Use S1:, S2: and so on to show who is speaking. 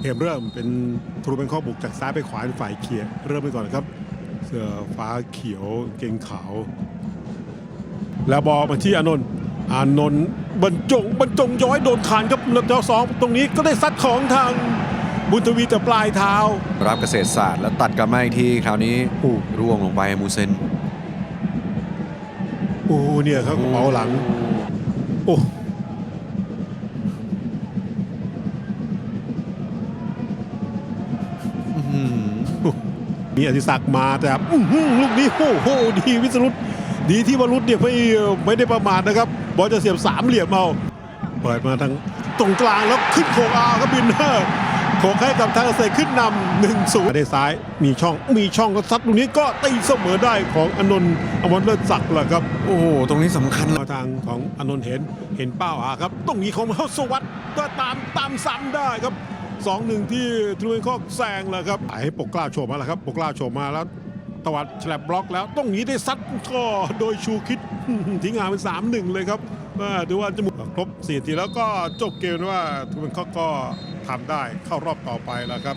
S1: เกมเริ่มเป็นทรูเป็นข้อบุกจากซ้ายไปขวาเป็นฝ่ายเคลียร์เริ่มไปก่อนครับ เสื้อฟ้าเขียวเกงขาว แล้วบอลมาที่อานนท์อานนท์บรรจงบรรจงย้อยโดนขานครับแล้วเจ้าสองตรงนี้ก็ได้ซัดของทางบุญทวีแต่ปลายเท้า
S2: รับเกษตรศาสตร์แล้วตัดกลับมาอีกทีคราวนี้
S1: โอ้
S2: ร่วงลงไปมูเซน
S1: โอ้เนี่ยครับกระเป๋าหลัง โอ้
S2: อื้อ
S1: มีอธิศักดิ์มาแต่อื้อหือลูกนี้โอ้โหดีวิสรุตดีที่วรุษเนี่ยไม่ไม่ได้ประมาทนะครับ บอลจะเสียบสามเหลี่ยมเอาเปิดมาทางตรงกลางแล้วขึ้นโคงอาครับบินเนอร์โขกให้กับทางเกษตรขึ้นนำหนึ่งศูนย์ได้ซ้ายมีช่องมีช่องก็ซัดตรงนี้ก็ตีเสมอได้ของอนนท์อมรเลิศศักดิ์แหละครับ
S2: โอ้โหตรงนี้สำคัญเลย
S1: มาทางของอานนท์เห็นเห็นเป้าหาครับ ตรงนี้ของเขาสวัสดิ์ก็ตามตามซ้ำได้ครับ สองหนึ่งที่ทรูเอนคอกแซงแล้วครับให้ปกกล้าโฉบมาแล้วครับปกกล้าโฉบมาแล้วตวัดฉลบบล็อกแล้วต้องหนีได้ซัดก็โดยชูคิดทิ้งห่างเป็นสามหนึ่งเลยครับว่าดูว่าจมูกครบสี่ทีแล้วก็จบเกมว่าทรูเอนคอกก็ทำได้เข้ารอบต่อไปแล้วครับ